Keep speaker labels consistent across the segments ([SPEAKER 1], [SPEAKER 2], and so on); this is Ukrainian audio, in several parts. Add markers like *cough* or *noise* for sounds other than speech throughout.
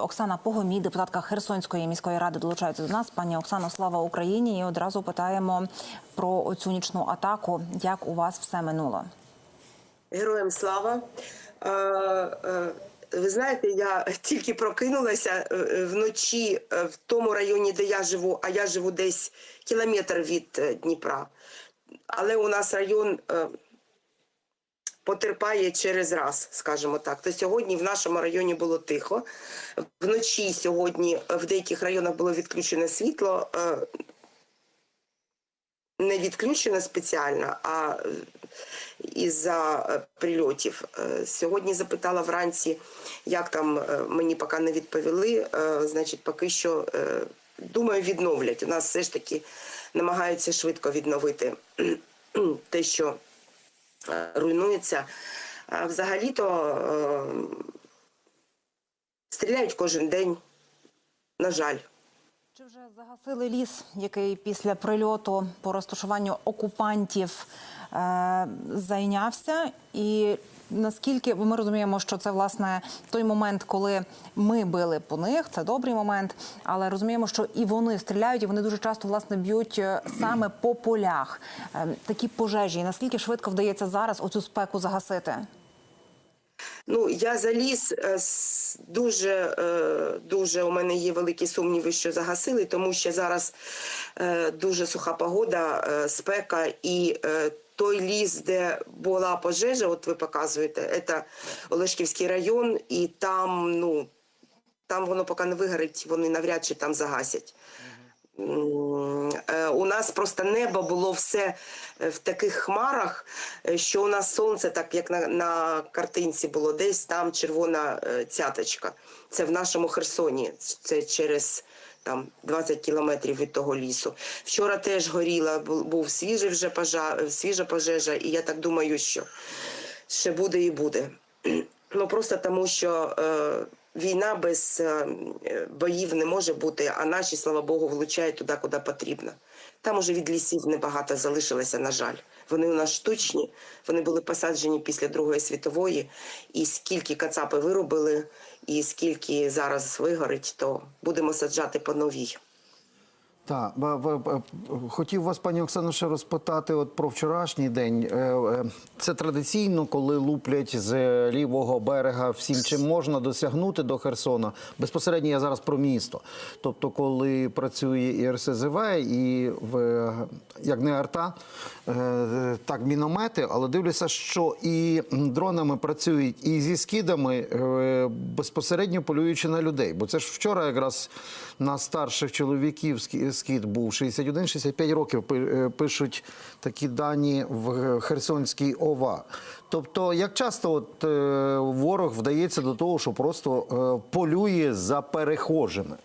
[SPEAKER 1] Оксана Погомій, депутатка Херсонської міської ради, долучається до нас. Пані Оксано, слава Україні! І одразу питаємо про оцю нічну атаку. Як у вас все минуло?
[SPEAKER 2] Героям слава. Е, е, Ви знаєте, я тільки прокинулася е, вночі в тому районі, де я живу, а я живу десь кілометр від Дніпра. Але у нас район потерпає через раз, скажімо так. То сьогодні в нашому районі було тихо. Вночі сьогодні в деяких районах було відключене світло. е, Не відключено спеціально, а е, із-за е, прильотів. Е, Сьогодні запитала вранці, як там е, мені поки не відповіли. Е, Значить, поки що е, думаю, відновлять. У нас все ж таки намагаються швидко відновити *clears throat* те, що е, руйнується. А взагалі-то е, стріляють кожен день, на жаль.
[SPEAKER 1] Чи вже загасили ліс, який після прильоту по розташуванню окупантів е, зайнявся? І наскільки ми розуміємо, що це власне той момент, коли ми били по них, це добрий момент, але розуміємо, що і вони стріляють, і вони дуже часто власне б'ють е, саме по полях. Е, такі пожежі. Наскільки швидко вдається зараз оцю спеку загасити?
[SPEAKER 2] Ну, я заліз е, дуже, е, дуже у мене є великі сумніви, що загасили, тому що зараз дуже суха погода, спека і той ліс, де була пожежа, от ви показуєте, це Олешківський район, і там, ну, там воно поки не вигорить, вони навряд чи там загасять. Е, У нас просто небо було все е, в таких хмарах, е, що у нас сонце, так як на, на картинці було, десь там червона цяточка. Це в нашому Херсоні. Це через там 20 кілометрів від того лісу. Вчора теж горіла, був свіжий вже пожар, свіжа пожежа, і я так думаю, що ще буде і буде. *clears throat* Ну просто тому, що е, війна без е, боїв не може бути, а наші, слава Богу, влучають туди, куди потрібно. Там уже від лісів небагато залишилося, на жаль. Вони у нас штучні, вони були посаджені після Другої світової, і скільки кацапи виробили, і скільки зараз вигорить, то будемо саджати по новій.
[SPEAKER 3] Так, хотів вас, пані Оксано, ще розпитати от про вчорашній день. Е, е, Це традиційно, коли луплять з лівого берега всім, чим можна досягнути до Херсона. Безпосередньо я зараз про місто. Тобто, коли працює і РСЗВ, і в як не арта, е, так міномети, але дивлюся, що і дронами працюють, і зі скидами безпосередньо полюючи на людей. Бо це ж вчора якраз на старших чоловіків скид був 61-65 років. е, Пишуть такі дані в Херсонській ОВА. Тобто, як часто от, е, ворог вдається до того, що просто е, полює за перехожими?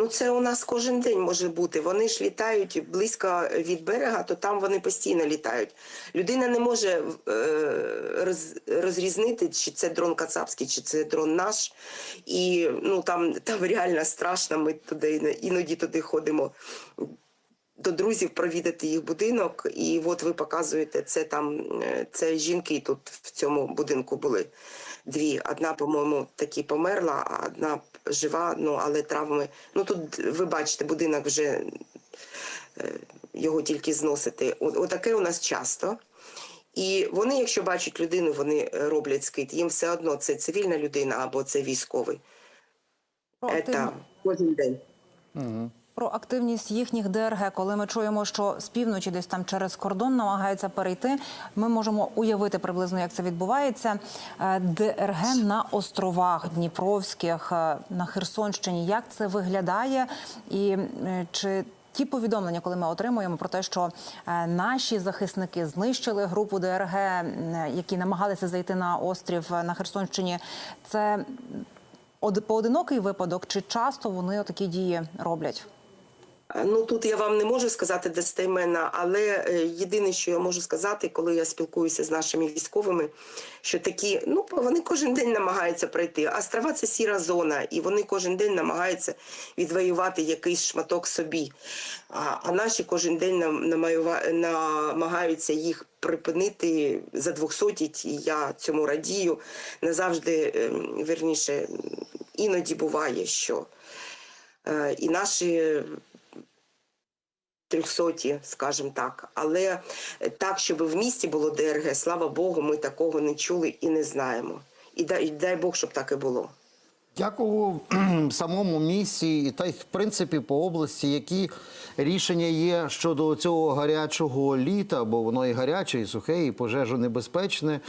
[SPEAKER 2] Ну, це у нас кожен день може бути. Вони ж літають близько від берега, то там вони постійно літають. Людина не може е, роз, розрізнити, чи це дрон кацапський, чи це дрон наш. І ну там, там реально страшно. Ми туди іноді туди ходимо до друзів провідати їх будинок. І от ви показуєте, це там е, це жінки тут в цьому будинку були. Дві. Одна, по-моєму, таки померла, а одна жива, ну але травми. Ну тут ви бачите, будинок вже е, його тільки зносити. Отаке у нас часто. І вони, якщо бачать людину, вони е, роблять скид. Їм все одно це цивільна людина або це військовий. Це кожен день.
[SPEAKER 1] Про активність їхніх ДРГ, коли ми чуємо, що з півночі десь там через кордон намагаються перейти, ми можемо уявити приблизно, як це відбувається. Е, ДРГ на островах Дніпровських е, на Херсонщині. Як це виглядає, і е, чи Ті повідомлення, коли ми отримуємо про те, що наші захисники знищили групу ДРГ, які намагалися зайти на острів на Херсонщині, це од- поодинокий випадок, чи часто вони такі дії роблять?
[SPEAKER 2] Ну тут я вам не можу сказати достеменно, але е, єдине, що я можу сказати, коли я спілкуюся з нашими військовими, що такі, ну вони кожен день намагаються пройти. Острова це сіра зона, і вони кожен день намагаються відвоювати якийсь шматок собі. А, а наші кожен день нам намагаються їх припинити, задвохсотіть, і я цьому радію. Назавжди, ем, вірніше, іноді буває, що е, і наші трьохсоті, скажімо так. Але так, щоб в місті було ДРГ, слава Богу, ми такого не чули і не знаємо. І дай, дай Бог, щоб так і було.
[SPEAKER 3] Кхм, самому місті, та й в принципі по області, які рішення є щодо цього гарячого літа, бо воно і гаряче, і сухе, і пожежонебезпечне.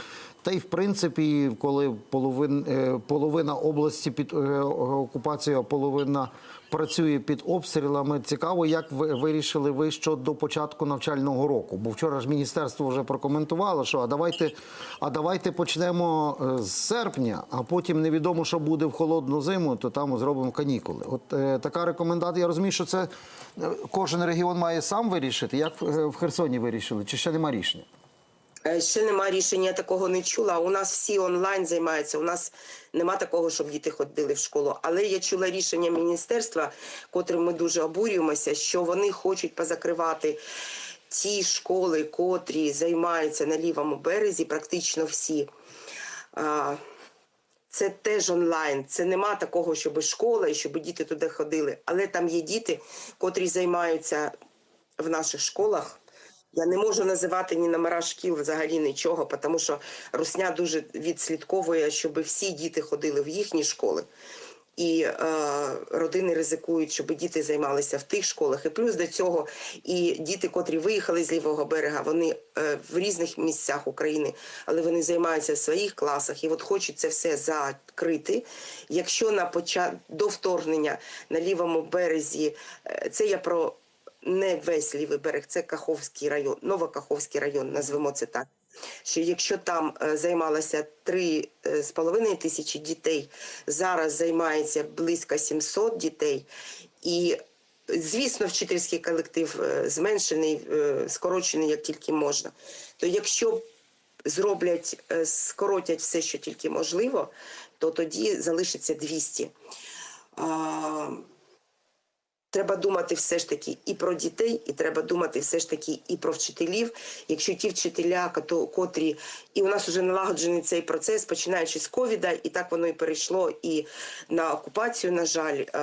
[SPEAKER 3] Та й в принципі, коли половин, е, половина області під е, окупацією, а половина працює під обстрілами. Цікаво, як ви вирішили ви щодо початку навчального року? Бо вчора ж міністерство вже прокоментувало, що а давайте, а давайте почнемо е, з серпня, а потім невідомо, що буде в холодну зиму, то там зробимо канікули. От е, така рекомендація. Я розумію, що це е, кожен регіон має сам вирішити. Як е, в Херсоні вирішили? Чи ще нема рішення?
[SPEAKER 2] Е, Ще нема рішення, я такого не чула. У нас всі онлайн займаються. У нас нема такого, щоб діти ходили в школу. Але я чула рішення міністерства, котрим ми дуже обурюємося, що вони хочуть позакривати ті школи, котрі займаються на лівому березі, практично всі. Це теж онлайн. Це нема такого, щоб школа і щоб діти туди ходили. Але там є діти, котрі займаються в наших школах. Я не можу називати ні номера шкіл взагалі нічого, тому що Русня дуже відслідковує, щоб всі діти ходили в їхні школи. І е, родини ризикують, щоб діти займалися в тих школах. І плюс до цього і діти, котрі виїхали з лівого берега, вони е, в різних місцях України, але вони займаються в своїх класах. І от хочуть це все закрити. Якщо на почат... до вторгнення на лівому березі, е, це я про не весь лівий берег, це Каховський район, Новокаховський район, назвемо це так. Що якщо там е, займалося 3,5 тисячі дітей, зараз займається близько 700 дітей, і звісно, вчительський колектив е, зменшений, е, скорочений як тільки можна. То якщо зроблять, е, скоротять все, що тільки можливо, то тоді залишиться 200. Треба думати все ж таки і про дітей, і треба думати все ж таки і про вчителів. Якщо ті вчителя, котрі і у нас вже налагоджений цей процес, починаючи з ковіда, і так воно і перейшло і на окупацію, на жаль. Е,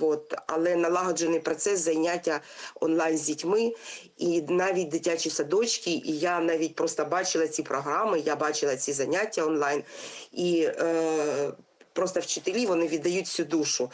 [SPEAKER 2] от, але налагоджений процес заняття онлайн з дітьми, і навіть дитячі садочки. І я навіть просто бачила ці програми, я бачила ці заняття онлайн, і е, просто вчителі вони віддають всю душу.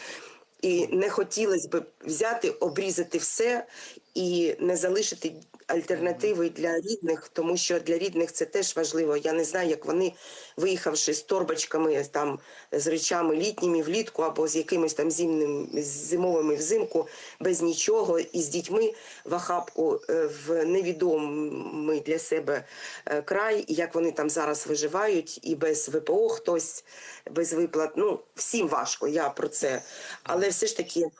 [SPEAKER 2] І не хотілося б взяти, обрізати все і не залишити альтернативи для рідних, тому що для рідних це теж важливо. Я не знаю, як вони, виїхавши з торбочками, там з речами літніми влітку або з якимись там зимним зимовими взимку, без нічого, і з дітьми в охапку е, в невідомий для себе е, край, і як вони там зараз виживають, і без ВПО хтось без виплат. Ну всім важко. Я про це. Але все ж таки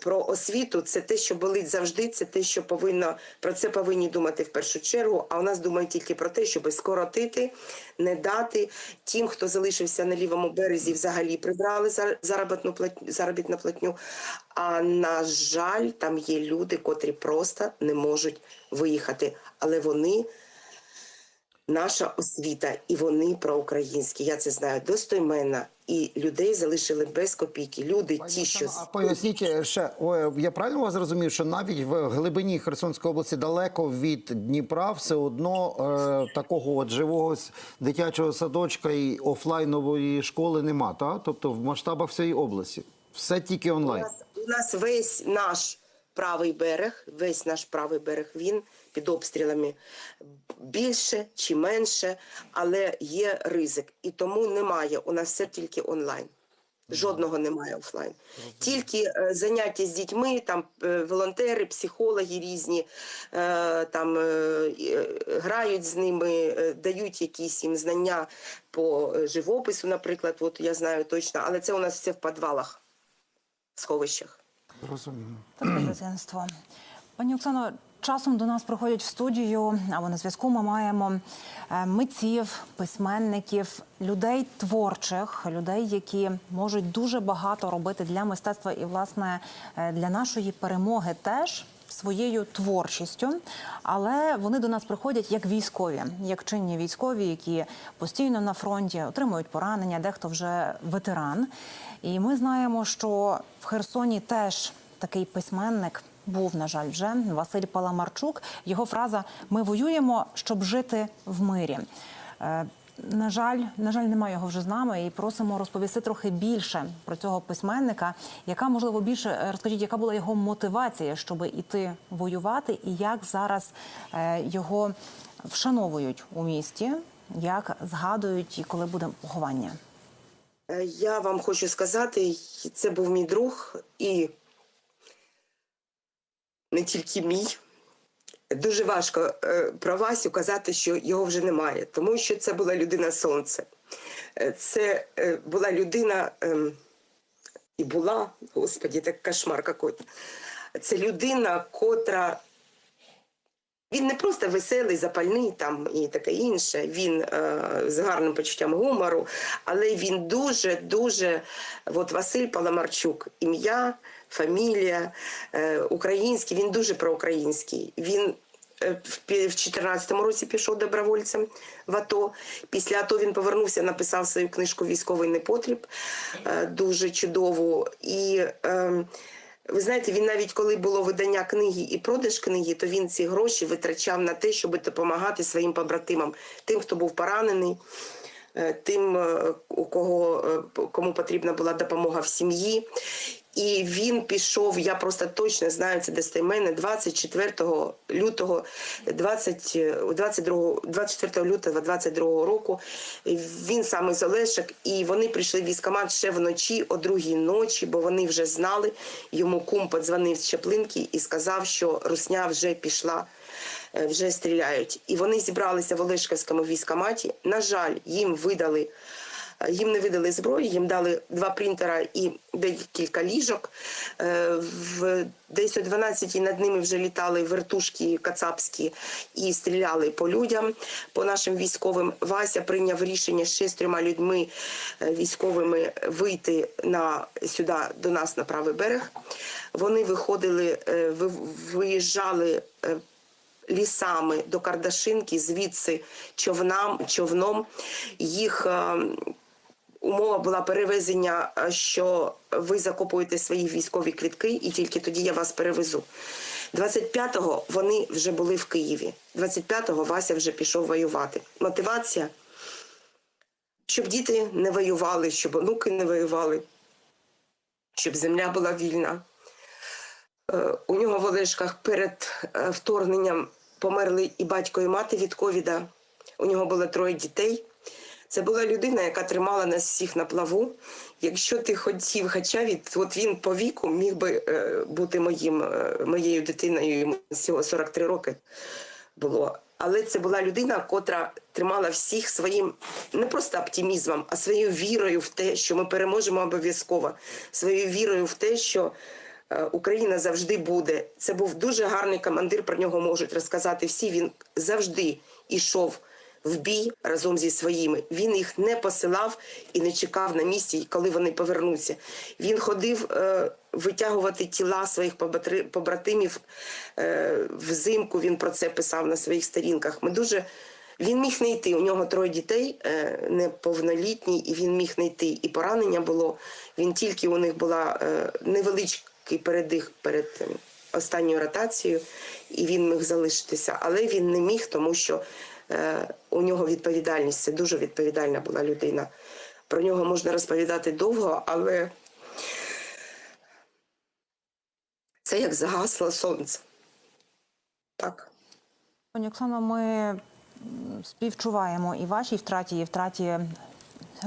[SPEAKER 2] про освіту це те, що болить завжди. Це те, що повинно про це повинні думати в першу чергу. А у нас думають тільки про те, щоб скоротити, не дати тим, хто залишився на лівому березі, взагалі прибрали зар- заробітну платню, заробітну платню. А на жаль, там є люди, котрі просто не можуть виїхати, але вони наша освіта, і вони проукраїнські. Я це знаю достойменно. І людей залишили без копійки. Люди, ті, що
[SPEAKER 3] А поясніть ще, о, я правильно вас зрозумів, що навіть в глибині Херсонської області, далеко від Дніпра, все одно е, такого от живого дитячого садочка і офлайнової школи нема, та? Тобто в масштабах всієї області. Все тільки
[SPEAKER 2] У
[SPEAKER 3] онлайн.
[SPEAKER 2] нас, у нас весь наш правий берег, весь наш правий берег, він під обстрілами більше чи менше, але є ризик. І тому немає. У нас все тільки онлайн. Жодного немає офлайн. Тільки е, заняття з дітьми, там е, волонтери, психологи різні е, там е, грають з ними, е, дають якісь їм знання по живопису, наприклад. От я знаю точно, але це у нас все в підвалах, в сховищах.
[SPEAKER 3] Розумію.
[SPEAKER 1] Таке *clears throat* дитинство. Пані Оксано, часом до нас приходять в студію, або на зв'язку ми маємо е, митців, письменників, людей творчих, людей, які можуть дуже багато робити для мистецтва і, власне, е, для нашої перемоги теж. Своєю творчістю, але вони до нас приходять як військові, як чинні військові, які постійно на фронті отримують поранення, дехто вже ветеран. І ми знаємо, що в Херсоні теж такий письменник був, на жаль, вже Василь Паламарчук. Його фраза Ми воюємо, щоб жити в мирі. На жаль, на жаль, немає його вже з нами, і просимо розповісти трохи більше про цього письменника. Яка можливо більше е, розкажіть, яка була його мотивація, щоб іти воювати, і як зараз е, його вшановують у місті, як згадують і коли буде поховання?
[SPEAKER 2] Е, Я вам хочу сказати, це був мій друг і не тільки мій. Дуже важко е, про Васю казати, що його вже немає, тому що це була людина сонце. Це е, була людина ем, і була, господі, так кошмар какой. Це людина, котра він не просто веселий, запальний там і таке інше. Він е, з гарним почуттям гумору, але він дуже, дуже. От Василь Паламарчук, ім'я, фамілія, е, український, він дуже проукраїнський. Він в пі- в 14-му році пішов добровольцем в АТО. Після АТО він повернувся, написав свою книжку Військовий непотріб, е, дуже чудову. І е, ви знаєте, він навіть коли було видання книги і продаж книги, то він ці гроші витрачав на те, щоб допомагати своїм побратимам, тим, хто був поранений, е, тим, е, у кого е, кому потрібна була допомога в сім'ї. І він пішов, я просто точно знаю це достеменно, 24 лютого 20, е, 22, 24 лютого 22 року. Він саме з Олешок, і вони прийшли в військкомат ще вночі, о другій ночі, бо вони вже знали. Йому кум подзвонив з Чаплинки і сказав, що Русня вже пішла, е, вже стріляють. І вони зібралися в Олешківському військкоматі. На жаль, їм видали. Їм не видали зброю, їм дали два принтера і декілька ліжок. Е, В десь о 12 над ними вже літали вертушки кацапські і стріляли по людям, по нашим військовим. Вася прийняв рішення ще з трьома людьми е, військовими вийти на сюди до нас на правий берег. Вони виходили, е, виїжджали. Лісами до Кардашинки, звідси човнам, човном їх умова була перевезення, е, що ви закупуєте свої військові квітки, і тільки тоді я вас перевезу. 25-го вони вже були в Києві. 25-го Вася вже пішов воювати. Мотивація, щоб діти не воювали, щоб онуки не воювали, щоб земля була вільна. Е, У нього в Олешках перед е, вторгненням померли і батько, і мати від ковіда. У нього було троє дітей. Це була людина, яка тримала нас всіх на плаву. Якщо ти хотів, хоча від от він по віку міг би е, бути моїм, е, моєю дитиною, йому всього 43 роки було. Але це була людина, котра тримала всіх своїм не просто оптимізмом, а своєю вірою в те, що ми переможемо обов'язково, своєю вірою в те, що е, Україна завжди буде. Це був дуже гарний командир. Про нього можуть розказати всі. Він завжди ішов в бій разом зі своїми. Він їх не посилав і не чекав на місці, коли вони повернуться. Він ходив е, витягувати тіла своїх побратимів е, взимку. Він про це писав на своїх сторінках. Ми дуже він міг не йти. У нього троє дітей е, неповнолітні, і він міг не йти. І поранення було. Він тільки у них була е, невеличкий передих перед е, останньою ротацією, і він міг залишитися. Але він не міг, тому що у нього відповідальність. Це дуже відповідальна була людина. Про нього можна розповідати довго, але це як загасло сонце. Так.
[SPEAKER 1] Пані Оксана, ми співчуваємо і вашій втраті, і втраті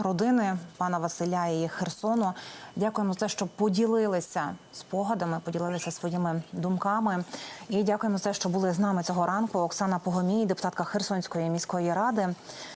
[SPEAKER 1] родини пана Василя і Херсону. Дякуємо за те, що поділилися спогадами, поділилися своїми думками. І дякуємо за те, що були з нами цього ранку. Оксана Погомій, депутатка Херсонської міської ради.